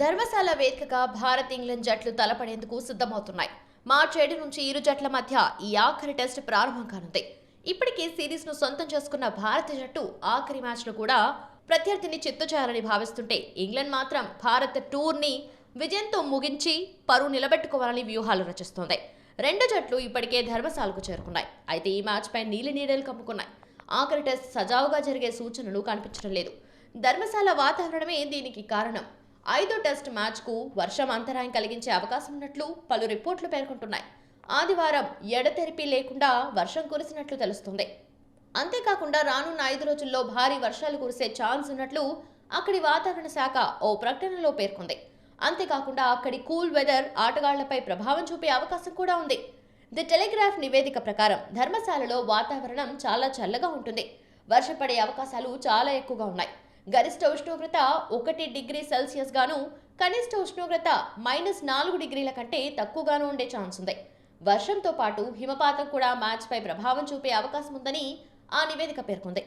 ధర్మశాల వేదికగా భారత్ ఇంగ్లాండ్ జట్లు తలపడేందుకు సిద్ధమవుతున్నాయి. మార్చి ఏడు నుంచి ఇరు జట్ల మధ్య ఈ ఆఖరి టెస్ట్ ప్రారంభం కానుంది. ఇప్పటికే సిరీస్ను సొంతం చేసుకున్న భారత జట్టు ఆఖరి మ్యాచ్ కూడా ప్రత్యర్థిని చిత్తు చేయాలని భావిస్తుంటే ఇంగ్లాండ్ మాత్రం భారత్ టూర్ని విజయంతో ముగించి పరువు నిలబెట్టుకోవాలని వ్యూహాలు రచిస్తోంది. రెండు జట్లు ఇప్పటికే ధర్మశాలకు చేరుకున్నాయి. అయితే ఈ మ్యాచ్ పై నీలి నీడలు కమ్ముకున్నాయి. ఆఖరి టెస్ట్ సజావుగా జరిగే సూచనలు కనిపించడం లేదు. ధర్మశాల వాతావరణమే దీనికి కారణం. ఐదో టెస్ట్ మ్యాచ్కు వర్షం అంతరాయం కలిగించే అవకాశం ఉన్నట్లు పలు రిపోర్ట్లు పేర్కొంటున్నాయి. ఆదివారం ఎడతెరిపి లేకుండా వర్షం కురిసినట్లు తెలుస్తుంది. అంతేకాకుండా రానున్న ఐదు రోజుల్లో భారీ వర్షాలు కురిసే ఛాన్స్ ఉన్నట్లు అక్కడి వాతావరణ శాఖ ఓ ప్రకటనలో పేర్కొంది. అంతేకాకుండా అక్కడి కూల్ వెదర్ ఆటగాళ్ళపై ప్రభావం చూపే అవకాశం కూడా ఉంది. ది టెలిగ్రాఫ్ నివేదిక ప్రకారం ధర్మశాలలో వాతావరణం చాలా చల్లగా ఉంటుంది. వర్షపడే అవకాశాలు చాలా ఎక్కువగా ఉన్నాయి. గరిష్ట ఉష్ణోగ్రత ఒకటి డిగ్రీ సెల్సియస్ గాను కనిష్ట ఉష్ణోగ్రత మైనస్ నాలుగు డిగ్రీల కంటే తక్కువగాను ఉండే ఛాన్స్ ఉంది. వర్షంతో పాటు హిమపాతం కూడా మ్యాచ్పై ప్రభావం చూపే అవకాశం ఉందని ఆ నివేదిక పేర్కొంది.